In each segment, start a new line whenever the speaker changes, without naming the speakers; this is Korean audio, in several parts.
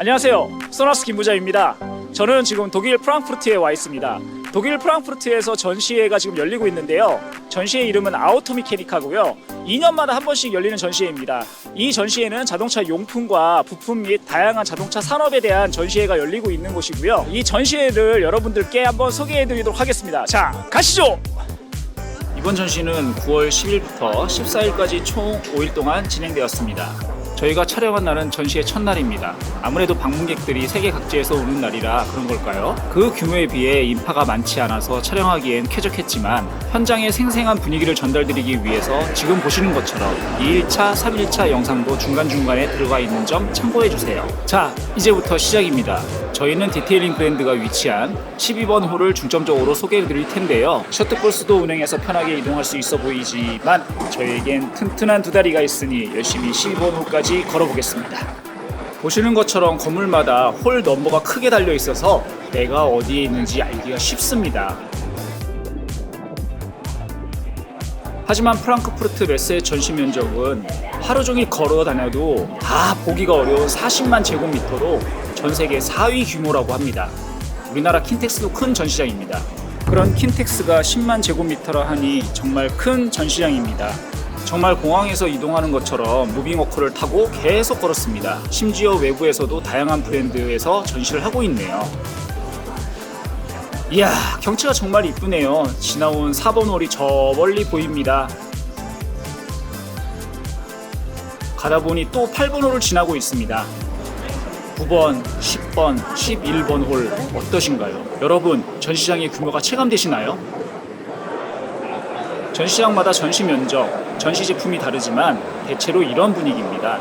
안녕하세요. 소나스 김부자입니다. 저는 지금 독일 프랑크푸르트에 와 있습니다. 독일 프랑크푸르트에서 전시회가 지금 열리고 있는데요. 전시회 이름은 아우토 미케니카고요. 2년마다 한 번씩 열리는 전시회입니다. 이 전시회는 자동차 용품과 부품 및 다양한 자동차 산업에 대한 전시회가 열리고 있는 곳이고요. 이 전시회를 여러분들께 한번 소개해 드리도록 하겠습니다. 자, 가시죠! 이번 전시는 9월 10일부터 14일까지 총 5일 동안 진행되었습니다. 저희가 촬영한 날은 전시의 첫날입니다. 아무래도 방문객들이 세계 각지에서 오는 날이라 그런 걸까요? 그 규모에 비해 인파가 많지 않아서 촬영하기엔 쾌적했지만 현장의 생생한 분위기를 전달드리기 위해서 지금 보시는 것처럼 2일차, 3일차 영상도 중간중간에 들어가 있는 점 참고해주세요. 자, 이제부터 시작입니다. 저희는 디테일링 브랜드가 위치한 12번 홀을 중점적으로 소개해 드릴 텐데요. 셔틀버스도 운행해서 편하게 이동할 수 있어 보이지만 저희에겐 튼튼한 두 다리가 있으니 열심히 12번 홀까지 걸어보겠습니다. 보시는 것처럼 건물마다 홀 넘버가 크게 달려 있어서 내가 어디에 있는지 알기가 쉽습니다. 하지만 프랑크푸르트 메스의 전시 면적은 하루 종일 걸어 다녀도 다 보기가 어려운 40만 제곱미터로 전 세계 4위 규모라고 합니다. 우리나라 킨텍스도 큰 전시장입니다. 그런 킨텍스가 10만 제곱미터라 하니 정말 큰 전시장입니다. 정말 공항에서 이동하는 것처럼 무빙워커를 타고 계속 걸었습니다. 심지어 외부에서도 다양한 브랜드에서 전시를 하고 있네요. 이야 경치가 정말 이쁘네요 지나온 4번 홀이 저 멀리 보입니다 가다 보니 또 8번 홀을 지나고 있습니다 9번, 10번, 11번 홀 어떠신가요? 여러분 전시장의 규모가 체감되시나요? 전시장마다 전시 면적, 전시 제품이 다르지만 대체로 이런 분위기입니다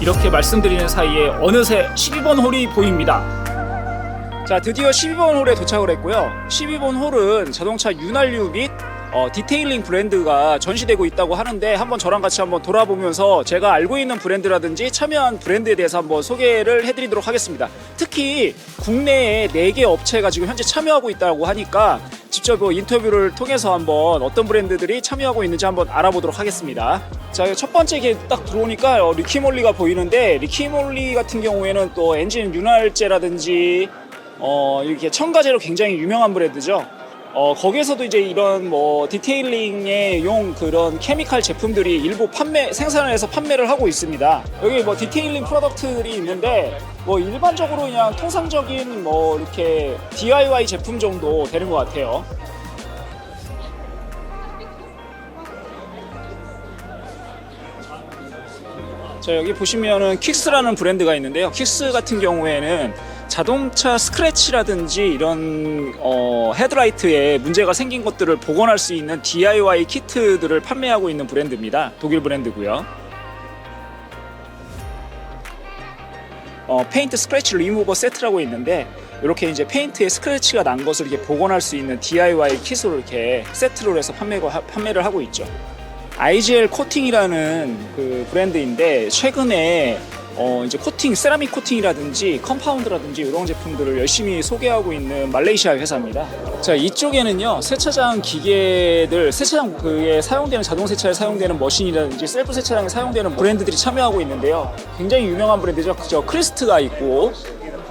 이렇게 말씀드리는 사이에 어느새 12번 홀이 보입니다. 자, 드디어 12번 홀에 도착을 했고요. 12번 홀은 자동차 윤활유 및 어, 디테일링 브랜드가 전시되고 있다고 하는데 한번 저랑 같이 한번 돌아보면서 제가 알고 있는 브랜드라든지 참여한 브랜드에 대해서 한번 소개를 해드리도록 하겠습니다. 특히 국내에 4개 업체가 지금 현재 참여하고 있다고 하니까 직접 뭐 인터뷰를 통해서 한번 어떤 브랜드들이 참여하고 있는지 한번 알아보도록 하겠습니다. 자, 첫 번째 게딱 들어오니까 어, 리키몰리가 보이는데 리키몰리 같은 경우에는 또 엔진 윤활제라든지 어, 이렇게 첨가제로 굉장히 유명한 브랜드죠. 어, 거기에서도 이제 이런 뭐 디테일링에 용 그런 케미칼 제품들이 일부 판매, 생산을 해서 판매를 하고 있습니다. 여기 뭐 디테일링 프로덕트들이 있는데 뭐 일반적으로 그냥 통상적인 뭐 이렇게 DIY 제품 정도 되는 것 같아요. 자 여기 보시면은 킥스라는 브랜드가 있는데요. 킥스 같은 경우에는 자동차 스크래치라든지 이런 어, 헤드라이트에 문제가 생긴 것들을 복원할 수 있는 DIY 키트들을 판매하고 있는 브랜드입니다. 독일 브랜드고요. 어, 페인트 스크래치 리무버 세트라고 있는데 이렇게 이제 페인트에 스크래치가 난 것을 이렇게 복원할 수 있는 DIY 킷으로 이렇게 세트로 해서 판매가, 판매를 하고 있죠. IGL 코팅이라는 그 브랜드인데 최근에 어 이제 코팅, 세라믹 코팅이라든지 컴파운드라든지 이런 제품들을 열심히 소개하고 있는 말레이시아 회사입니다. 자 이쪽에는요 세차장 기계들, 세차장 그에 사용되는 자동 세차에 사용되는 머신이라든지 셀프 세차장에 사용되는 브랜드들이 참여하고 있는데요. 굉장히 유명한 브랜드죠. 저 크리스트가 있고,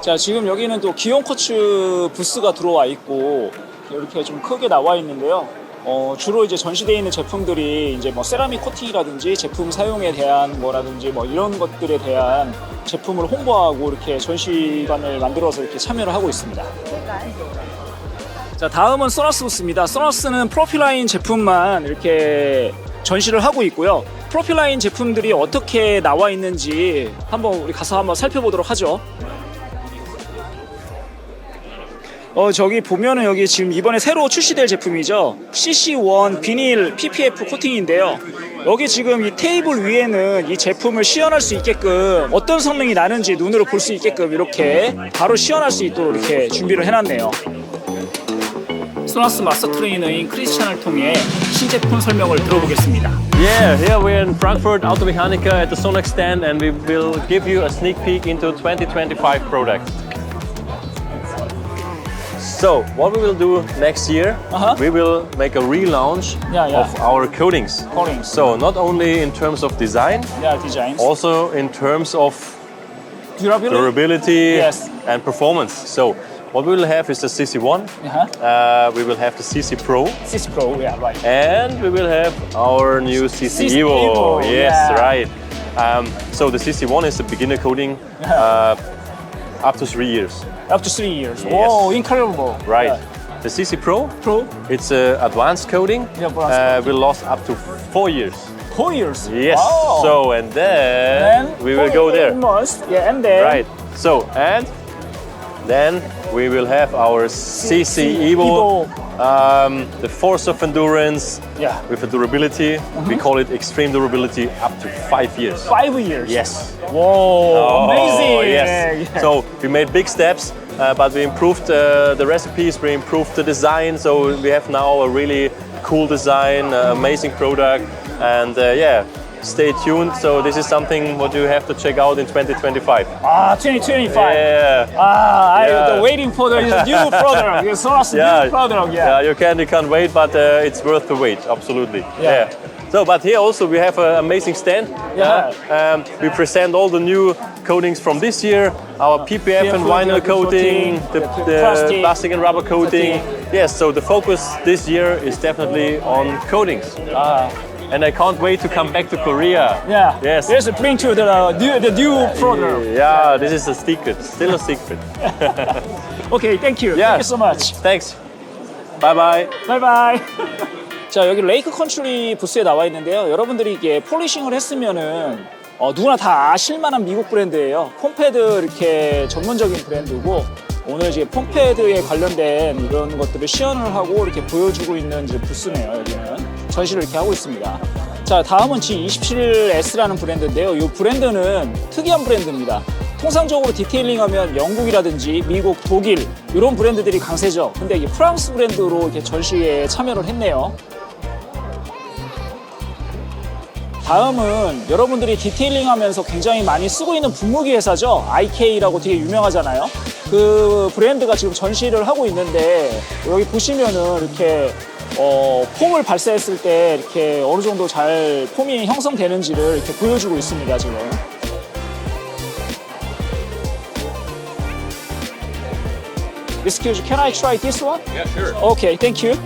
자 지금 여기는 또 기온 코츠 부스가 들어와 있고 이렇게 좀 크게 나와 있는데요. 어, 주로 이제 전시되어 있는 제품들이 이제 뭐 세라믹 코팅이라든지 제품 사용에 대한 거라든지 뭐 이런 것들에 대한 제품을 홍보하고 이렇게 전시관을 만들어서 이렇게 참여를 하고 있습니다. 자, 다음은 소나스 부스입니다. 소나스는 프로필라인 제품만 이렇게 전시를 하고 있고요. 프로필라인 제품들이 어떻게 나와 있는지 한번 우리 가서 한번 살펴보도록 하죠. 어 저기 보면은 여기 지금 이번에 새로 출시될 제품이죠. CC1 비닐 PPF 코팅인데요. 여기 지금 이 테이블 위에는 이 제품을 시연할 수 있게끔 어떤 성능이 나는지 눈으로 볼 수 있게끔 이렇게 바로 시연할 수 있도록 이렇게 준비를 해놨네요. 소나스 마스터 트레이너인 크리스찬을 통해 신제품 설명을 들어보겠습니다.
Yeah, here we're in Frankfurt Automechanica at the Sonex stand and we will give you a sneak peek into 2025 products. So what we will do next year,
Uh-huh.
we will make a relaunch
Yeah, yeah.
of our coatings.
Coatings.
So not only in terms of design,
Yeah, designs.
also in terms of
Durability.
durability
Yes.
and performance. So what we will have is the CC1,
Uh-huh.
uh, we will have the CC Pro,
Sys Pro, yeah, right.
and we will have our new CC,
CC
Evo.
Evo,
Yes,
yeah.
right. Um, so the CC1 is the beginner coating uh, up to three years.
Up to three years.
Yes.
Whoa, incredible.
Right.
Yeah.
The CC Pro,
Pro,
it's an advanced coating.
Yeah, advanced
uh, will last up to four years.
four years.
Yes.
Wow.
So and then
Then
we will go there.
Months. Yeah, and then
Right. So and then we will have our CC Evo, Um, the force of endurance
Yeah.
with a durability. We call it extreme durability up to five years.
Five years.
Yes.
Whoa, amazing.
Oh, yes.
Yeah.
So we made big steps, uh, but we improved uh, the recipes, we improved the design. So we have now a really cool design, uh, amazing product, and uh, yeah. Stay tuned. So this is something what you have to check out in 2025.
ah, 2025.
Yeah.
Ah, I'm
Yeah.
waiting for the new product. It's Sonos
yeah,
new product. Yeah.
yeah, you can you can't wait, but uh, it's worth the wait, absolutely.
Yeah.
So, but here also we have an amazing stand.
Yeah.
Um, we present all the new coatings from this year, our PPF and
PPF,
vinyl
the
coating,
coating,
the,
the
the
plastic,
plastic and rubber coating.
coating.
Yes. So the focus this year is definitely on coatings.
Ah.
And I can't wait to come back to Korea.
Yeah.
Yes.
There's a bring to the new, the new product.
Yeah, this is a secret, still a secret.
Okay, thank you.
Yeah.
Thank you so much.
Thanks. Bye bye.
바이바이. 자 여기 레이크 컨트리 부스에 나와 있는데요. 여러분들이 이게 폴리싱을 했으면은 어, 누구나 다 아실 만한 미국 브랜드예요. 폼패드 이렇게 전문적인 브랜드고 오늘 이제 폼패드에 관련된 이런 것들을 시연을 하고 이렇게 보여주고 있는 이제 부스네요. 여기는 전시를 이렇게 하고 있습니다. 자 다음은 G27S라는 브랜드인데요. 이 브랜드는 특이한 브랜드입니다. 통상적으로 디테일링 하면 영국이라든지 미국, 독일 이런 브랜드들이 강세죠. 근데 이 프랑스 브랜드로 이렇게 전시회에 참여를 했네요. 다음은 여러분들이 디테일링 하면서 굉장히 많이 쓰고 있는 분무기 회사죠. IK라고 되게 유명하잖아요. 그 브랜드가 지금 전시를 하고 있는데 여기 보시면은 이렇게 어, 폼을 발사했을 때 이렇게 어느 정도 잘 폼이 형성되는지를 이렇게 보여주고 있습니다. 지금. Excuse can I try this one?
Yeah, sure.
Okay, thank you.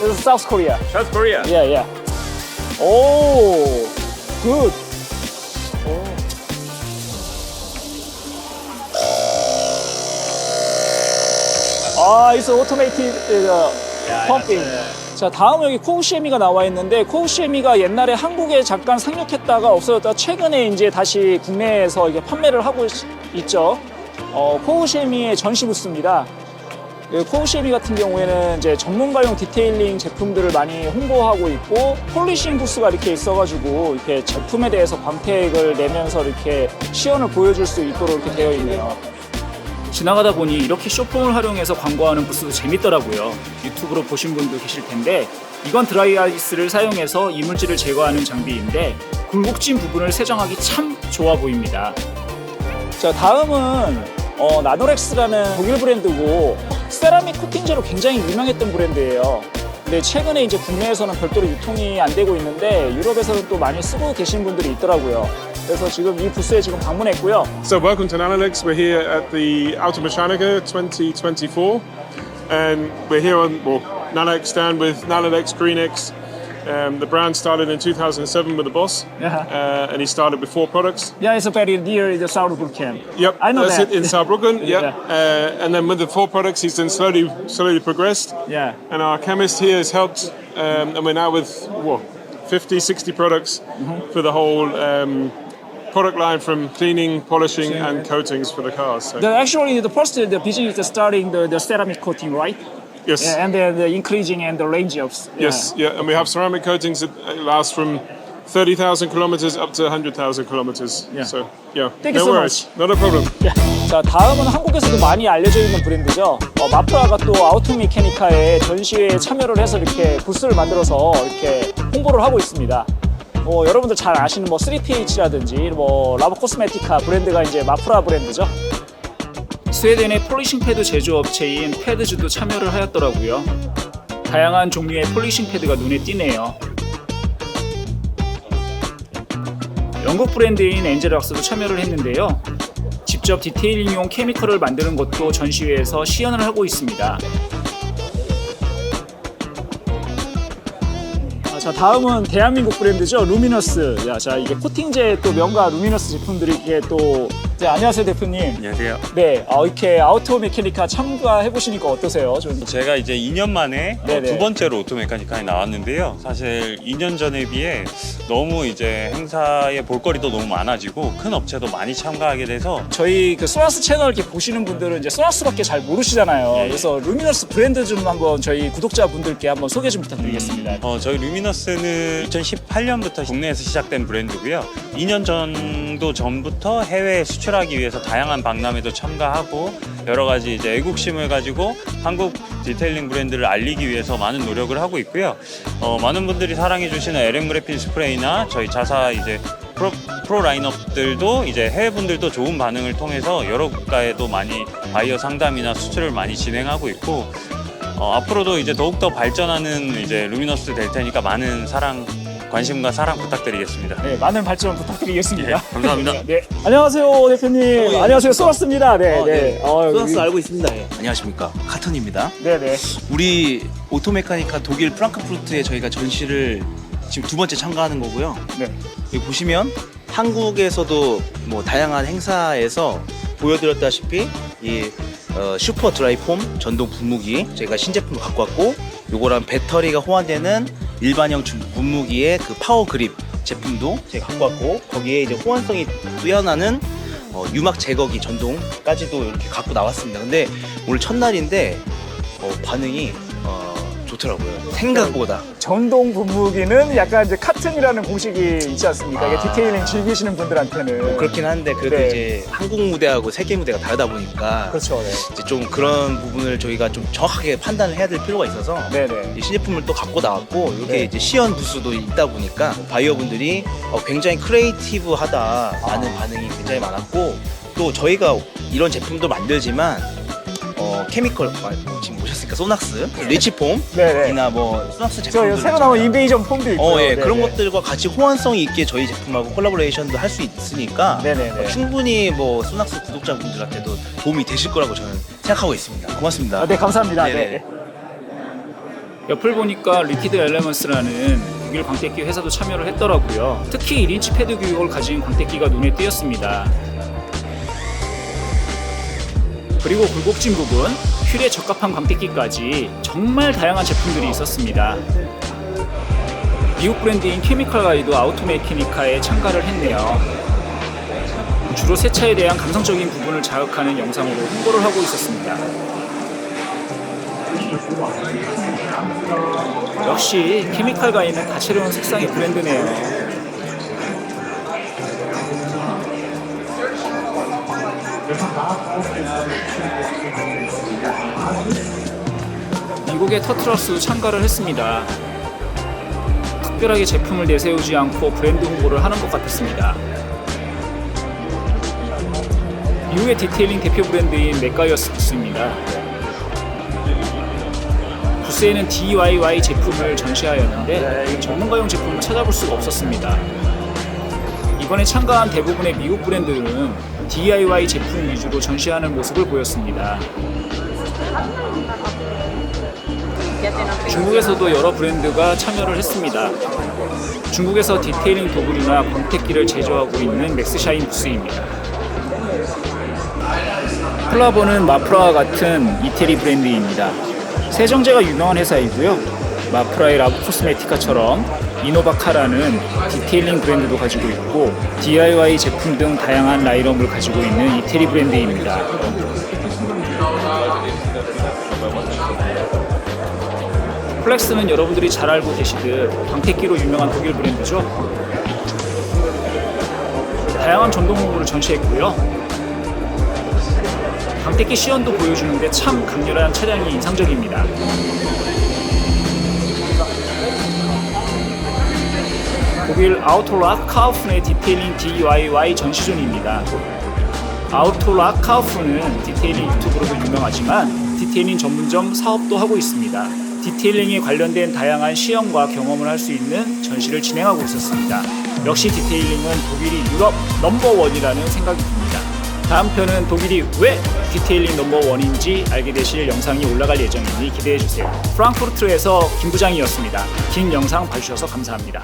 This is South Korea.
South Korea.
Yeah, yeah. Oh, good. 아, it's automated uh, pumping. 자, 다음 여기 코우시에미가 나와 있는데 코우시에미가 옛날에 한국에 잠깐 상륙했다가 없어졌다 최근에 이제 다시 국내에서 이게 판매를 하고 있, 있죠. 어, 코우시에미의 전시 부스입니다. 그 코우쉐미 같은 경우에는 이제 전문가용 디테일링 제품들을 많이 홍보하고 있고 폴리싱 부스가 이렇게 있어가지고 이렇게 제품에 대해서 광택을 내면서 이렇게 시연을 보여줄 수 있도록 이렇게 되어 있네요. 지나가다 보니 이렇게 쇼폼을 활용해서 광고하는 부스도 재밌더라고요. 유튜브로 보신 분도 계실 텐데 이건 드라이 아이스를 사용해서 이물질을 제거하는 장비인데 굴곡진 부분을 세정하기 참 좋아 보입니다. 자 다음은 어, 나노렉스라는 독일 브랜드고 세라믹 코팅제로 굉장히 유명했던 브랜드예요. 근데 최근에 이제 국내에서는 별도로 유통이 안 되고 있는데 유럽에서는 또 많이 쓰고 계신 분들이 있더라고요. 그래서 지금 이 부스에 지금 방문했고요.
So welcome to Nanolex. We're here at the Automechanica 2024, and we're here on well Nanolex stand with Nanolex Greenex. Um, the brand started in 2007 with the boss,
Yeah.
uh, and he started with four products.
Yeah, it's a very near the Saarbrücken camp.
Yep,
I know
that's
that.
it in Saarbrücken. Yep,
Yeah.
uh, and then with the four products, he's then slowly, slowly progressed.
Yeah.
And our chemist here has helped, um, and we're now with what 50, 60 products
Mm-hmm.
for the whole um, product line from cleaning, polishing, and coatings for the cars. So,
The, actually, the first the business is starting the, the ceramic coating, right?
Yes.
Yeah, and then the increasing and the range of yeah.
Yes, yeah, and we have ceramic coatings that uh, last from 30,000 kilometers up to 100,000 kilometers.
Yeah.
So, yeah,
Thank you
no
so
worries.
much.
Not a problem.
야, 자 다음은 한국에서도 많이 알려져 있는 브랜드죠. 어, 마프라가 또 아우토메케니카에 전시회에 참여를 해서 이렇게 부스를 만들어서 이렇게 홍보를 하고 있습니다. 뭐 여러분들 잘 아시는 뭐 3TH라든지 뭐 라보 코스메티카 브랜드가 이제 마프라 브랜드죠. 스웨덴의 폴리싱 패드 제조 업체인 패드즈도 참여를 하였더라고요. 다양한 종류의 폴리싱 패드가 눈에 띄네요. 영국 브랜드인 엔젤락스도 참여를 했는데요. 직접 디테일링용 케미컬을 만드는 것도 전시회에서 시연을 하고 있습니다. 아, 자 다음은 대한민국 브랜드죠 루미너스. 야, 자 이게 코팅제 또 명가 루미너스 제품들이 이게 또 네, 안녕하세요 대표님.
안녕하세요.
네, 어, 이렇게 아우토 메케니카 참가해 보시니까 어떠세요? 좀
제가 이제 2년 만에 어,
네네.
두 번째로 오토메카니카에 나왔는데요. 사실 2년 전에 비해 너무 이제 행사에 볼거리도 너무 많아지고 큰 업체도 많이 참가하게 돼서
저희 그 소나스 채널 이렇게 보시는 분들은 이제 소나스밖에 잘 모르시잖아요.
예, 예.
그래서 루미너스 브랜드 좀 한번 저희 구독자분들께 한번 소개 좀 부탁드리겠습니다.
어, 저희 루미너스는 2018년부터 국내에서 시작된 브랜드고요. 2년 정도 전부터 해외에 수 출하기 위해서 다양한 박람회도 참가하고 여러 가지 이제 애국심을 가지고 한국 디테일링 브랜드를 알리기 위해서 많은 노력을 하고 있고요. 어, 많은 분들이 사랑해 주시는 LM 그래핀 스프레이나 저희 자사 이제 프로, 프로 라인업들도 이제 해외 분들도 좋은 반응을 통해서 여러 국가에도 많이 바이어 상담이나 수출을 많이 진행하고 있고 어, 앞으로도 이제 더욱더 발전하는 이제 루미너스 될 테니까 많은 사랑, 관심과 사랑 부탁드리겠습니다.
네, 많은 발전 부탁드리겠습니다.
예, 감사합니다.
네, 안녕하세요 대표님.
예.
안녕하세요 소나스입니다. 네,
어,
네.
네.
어, 여기-
알고 있습니다. 예. 안녕하십니까. 카턴입니다.
네, 네.
우리 오토메카니카 독일 프랑크푸르트에 저희가 전시를 지금 두 번째 참가하는 거고요.
네.
여기 보시면 한국에서도 뭐 다양한 행사에서 보여드렸다시피 이 어, 슈퍼 드라이 폼 전동 분무기 저희가 신제품을 갖고 왔고 요거랑 배터리가 호환되는 일반형 중- 분무기의 그 파워 그립 제품도 제가 갖고 왔고 거기에 이제 호환성이 뛰어나는 어, 유막 제거기 전동까지도 이렇게 갖고 나왔습니다. 근데 오늘 첫날인데 어, 반응이 어, 좋더라고요. 생각보다.
전동 분무기는 약간 이제 카튼이라는 공식이 있지 않습니까? 이게
아.
디테일링 즐기시는 분들한테는
뭐 그렇긴 한데 그래도
네.
이제 한국 무대하고 세계 무대가 다르다 보니까
그렇죠. 네.
이제 좀 그런 부분을 저희가 좀 정확하게 판단을 해야 될 필요가 있어서
네, 네.
이 신제품을 또 갖고 나왔고 이게
네.
이제 시연 부스도 있다 보니까 바이어분들이 어, 굉장히 크리에이티브하다라는 반응이 굉장히 많았고 또 저희가 이런 제품도 만들지만 어, 케미컬 아, 지금 소낙스, 리치폼
네, 네.
이나 뭐 소낙스
저
제품들
새로 나온 인베이전 폼도 있고요.
어, 예,
네,
그런
네.
것들과 같이 호환성이 있게 저희 제품하고 콜라보레이션도 할 수 있으니까
네네네.
어, 충분히 뭐 소낙스 구독자분들한테도 도움이 되실 거라고 저는 생각하고 있습니다. 고맙습니다.
아, 네, 감사합니다.
네 네.
네. 옆을 보니까 리퀴드 엘레먼스라는 독일 광택기 회사도 참여를 했더라고요. 특히 1인치 패드 규격을 가진 광택기가 눈에 띄었습니다. 그리고 굴곡진 부분, 휠에 적합한 광택기까지 정말 다양한 제품들이 있었습니다. 미국 브랜드인 케미컬 가이도 아우토메케니카에 참가를 했네요. 주로 세차에 대한 감성적인 부분을 자극하는 영상으로 홍보를 하고 있었습니다. 역시 케미칼 가이는 다채로운 색상의 브랜드네요. 미국의 터트러스도 참가를 했습니다. 특별하게 제품을 내세우지 않고 브랜드 홍보를 하는 것 같았습니다. 미국의 디테일링 대표 브랜드인 맥가이어스입니다. 부스에는 DIY 제품을 전시하였는데 전문가용 제품을 찾아볼 수가 없었습니다. 이번에 참가한 대부분의 미국 브랜드는 DIY 제품 위주로 전시하는 모습을 보였습니다. 중국에서도 여러 브랜드가 참여를 했습니다. 중국에서 디테일링 도구류나 광택기를 제조하고 있는 맥스샤인 부스입니다. 플라보는 마프라와 같은 이태리 브랜드입니다. 세정제가 유명한 회사이고요. 마프라의 라브 코스메티카처럼 이노바카라는 디테일링 브랜드도 가지고 있고 DIY 제품 등 다양한 라인업을 가지고 있는 이태리 브랜드입니다. 플렉스는 여러분들이 잘 알고 계시듯 광택기로 유명한 독일 브랜드죠. 다양한 전동 공구를 전시했고요. 광택기 시연도 보여주는데 참 강렬한 차량이 인상적입니다. 독일 아우토락 카우프네 디테일링 DIY 전시존입니다. 아우토라 카우프는 디테일링 유튜브로도 유명하지만 디테일링 전문점 사업도 하고 있습니다. 디테일링에 관련된 다양한 시험과 경험을 할 수 있는 전시를 진행하고 있었습니다. 역시 디테일링은 독일이 유럽 넘버원이라는 생각이 듭니다. 다음 편은 독일이 왜 디테일링 넘버원인지 알게 되실 영상이 올라갈 예정이니 기대해 주세요. 프랑크푸르트에서 김 부장이었습니다. 긴 영상 봐주셔서 감사합니다.